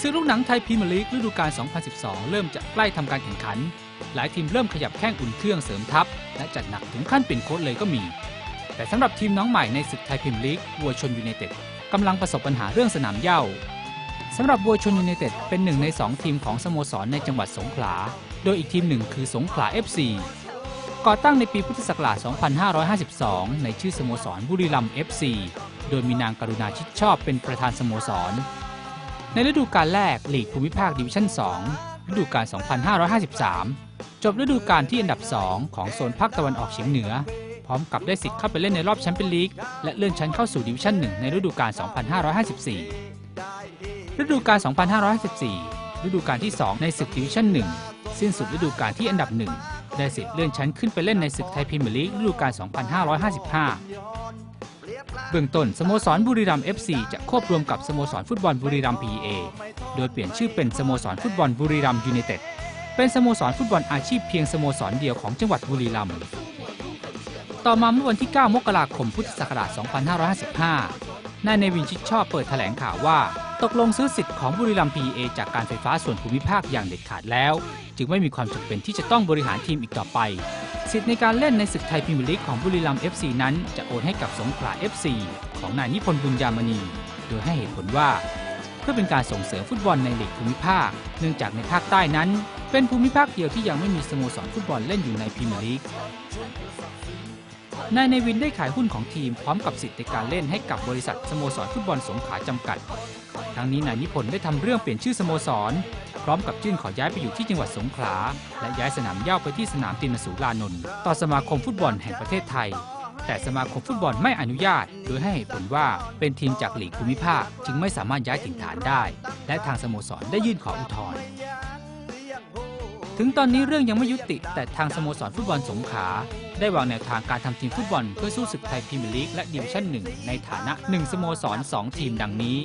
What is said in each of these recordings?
ซึ่งลูกหนังไทยพรีเมียร์ลีกฤดูกาล 2012 เริ่มจะใกล้ทำการแข่งขัน หลายทีมเริ่มขยับแข้งอุ่นเครื่องเสริมทัพ และจัดหนักถึงขั้นเป็นโค้ชเลยก็มี แต่สำหรับทีมน้องใหม่ในศึกไทยพรีเมียร์ลีกวัวชนยูไนเต็ดกำลังประสบปัญหาเรื่องสนามเหย้าสำหรับวัวชนยูไนเต็ดเป็นหนึ่งใน 2 ทีมของสโมสรในจังหวัดสงขลา โดยอีกทีมหนึ่งคือสงขลา FC ก่อตั้งในปีพุทธศักราช 2552 ในชื่อสโมสรบุรีรัมย์ FC โดยมีนางกรุณาชิดชอบเป็นประธานสโมสร ในฤดูกาลแรกลีกภูมิภาคดิวิชั่น 2 ฤดูกาล 2553 จบฤดูกาลที่อันดับ 2 ของโซนภาคตะวันออกเฉียงเหนือ พร้อมกับได้สิทธิ์เข้าไปเล่นในรอบแชมเปี้ยนลีกและเลื่อนชั้นเข้าสู่ดิวิชั่น 1 ในฤดูกาล 2554 ฤดูกาล 2554 ฤดูกาลที่ 2 ในศึกดิวิชั่น 1 สิ้นสุดฤดูกาลที่อันดับ 1 ได้สิทธิ์เลื่อนชั้นขึ้นไปเล่นในศึกไทยพรีเมียร์ลีกฤดูกาล 2555 เบื้องต้นสโมสรบุรีรัมย์ FC จะควบรวมกับสโมสรฟุตบอลบุรีรัมย์ PA โดยเปลี่ยนชื่อเป็นสโมสรฟุตบอลบุรีรัมย์ยูไนเต็ด เป็นสโมสรฟุตบอลอาชีพเพียงสโมสรเดียวของจังหวัดบุรีรัมย์ ต่อมาเมื่อวันที่ 9 มกราคม พุทธศักราช 2555 นายเนวินชิดชอบเปิดแถลงข่าวว่า ตกลงซื้อสิทธิ์ของบุรีรัมย์ PA จากการไฟฟ้าส่วนภูมิภาคอย่างเด็ดขาดแล้ว จึงไม่มีความจำเป็นที่จะต้องบริหารทีมอีกต่อไป สิทธิ์ในการเล่นในศึกไทยพรีเมียร์ลีกของบุรีรัมย์ FC นั้น จะโอนให้กับสงขลา FC ของนายนิพนธ์บุญยามณี โดยให้เหตุผลว่า เพื่อเป็นการส่งเสริมฟุตบอลในลีกภูมิภาค เนื่องจากในภาคใต้นั้น เป็นภูมิภาคเดียวที่ยังไม่มีสโมสรฟุตบอลเล่นอยู่ในพรีเมียร์ลีก นายเนวินได้ขายหุ้นของทีมพร้อมกับสิทธิ์ในการเล่นให้กับบริษัทสโมสรฟุตบอลสงขลาจำกัด ทั้งนี้นายนิพนธ์ได้ทำเรื่องเปลี่ยนชื่อสโมสร พร้อมกับยื่นขอย้ายไปอยู่ที่จังหวัดสงขลา และย้ายสนามเย้าไปที่สนามตินสูลานนท์ต่อสมาคมฟุตบอลแห่งประเทศไทย แต่สมาคมฟุตบอลไม่อนุญาต โดยให้เหตุผลว่าเป็นทีมจากหลีกภูมิภาคจึงไม่สามารถย้ายถิ่นฐานได้ และทางสโมสรได้ยื่นขออุทธรณ์ ถึงตอนนี้เรื่องยังไม่ยุติ แต่ทางสโมสรฟุตบอลสงขลาได้วางแนวทางการทำทีมฟุตบอลเพื่อสู้ศึกไทยพรีเมียร์ลีกและดิวิชั่น1ในฐานะ 1 สโมสร 2 ทีมดังนี้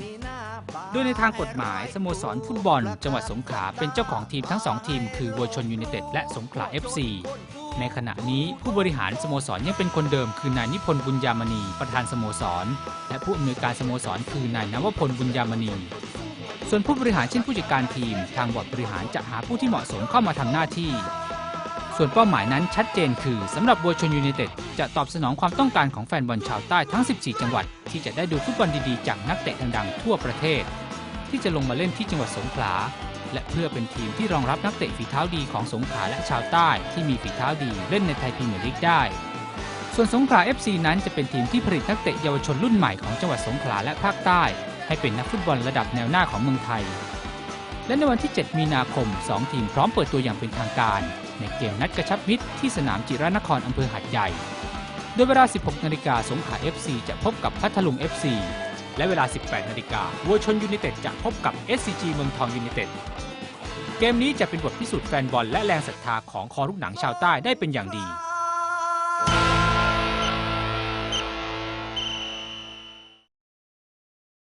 โดยในทางกฎหมายสโมสรฟุตบอล จังหวัดสงขลาเป็นเจ้าของทีมทั้ง 2 ทีม คือวัวชนยูไนเต็ดและสงขลา FC ในขณะนี้ผู้บริหารสโมสรยังเป็นคนเดิม คือนายนิพนธ์บุญยามณีประธานสโมสร และผู้อำนวยการสโมสรคือนายนวพลบุญยามณี ส่วนผู้บริหารเช่นผู้จัดการทีม ทางบอร์ดบริหารจะหาผู้ที่เหมาะสมเข้ามาทำหน้าที่ ส่วนเป้าหมายนั้นชัดเจนคือสำหรับบัวชนยูไนเต็ดจะตอบสนองความต้องการของแฟนบอลชาวใต้ทั้ง 14 จังหวัด ที่จะได้ดูฟุตบอลดีๆ จากนักเตะดังๆทั่วประเทศ ที่จะลงมาเล่นที่จังหวัดสงขลาและเพื่อเป็นทีมที่รองรับนักเตะฝีเท้าดีของสงขลาและชาวใต้ที่มีฝีเท้าดีเล่นในไทยพรีเมียร์ลีกได้ ส่วนสงขลา FC นั้นจะเป็นทีมที่ผลิตนักเตะเยาวชนรุ่นใหม่ของจังหวัดสงขลาและภาคใต้ ให้เป็นนักฟุตบอลระดับแนวหน้าของเมืองไทย และในวันที่ 7 มีนาคม 2 ทีมพร้อมเปิดตัวอย่างเป็นทางการ ในเกมนัดกระชับมิตรที่สนามจิรนครอำเภอหัดใหญ่ โดยเวลา 16 นาฬิกาสงขลา FC จะพบกับพัทลุง FC และเวลา 18 นาฬิกาวัวชนยูไนเต็ดจะพบกับ SCG เมืองทองยูไนเต็ดเกมนี้จะเป็นบทพิสูจน์แฟนบอลและแรงศรัทธาของคอลูกหนังชาวใต้ได้เป็นอย่างดี